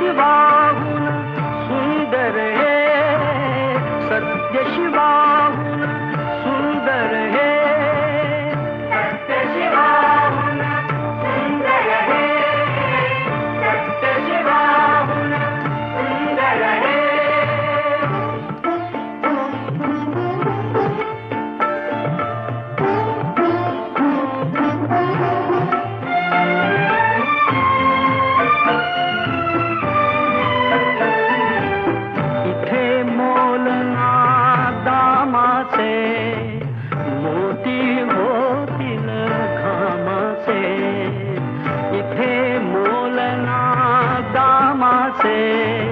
ಶಿವಾ से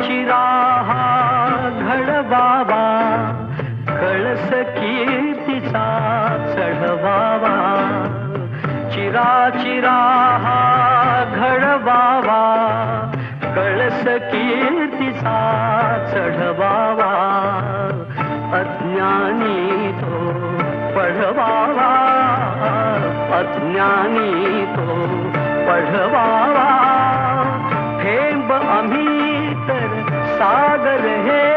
चिराहा घडवावा कळस कीर्तीचा चढवावा. चिरा चिराहा घडवावा कळस कीर्तीचा चढवावा. अज्ञानी तो पढवावा अज्ञानी तो पढवावा. थेंब आम्ही सागर हे।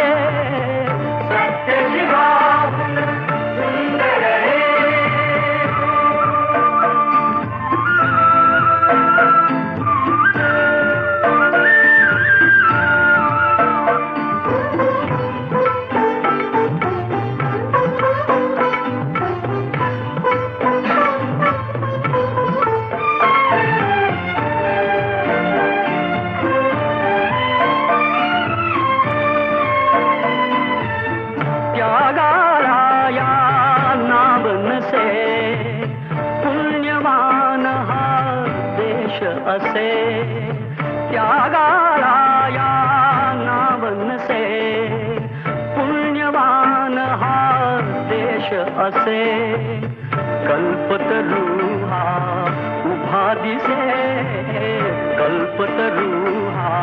पुरुष असे त्यागाला या नावनसे. पुण्यवान हा देश असे कल्पतरू हा उभा दिसे. कल्पतरू हा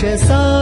श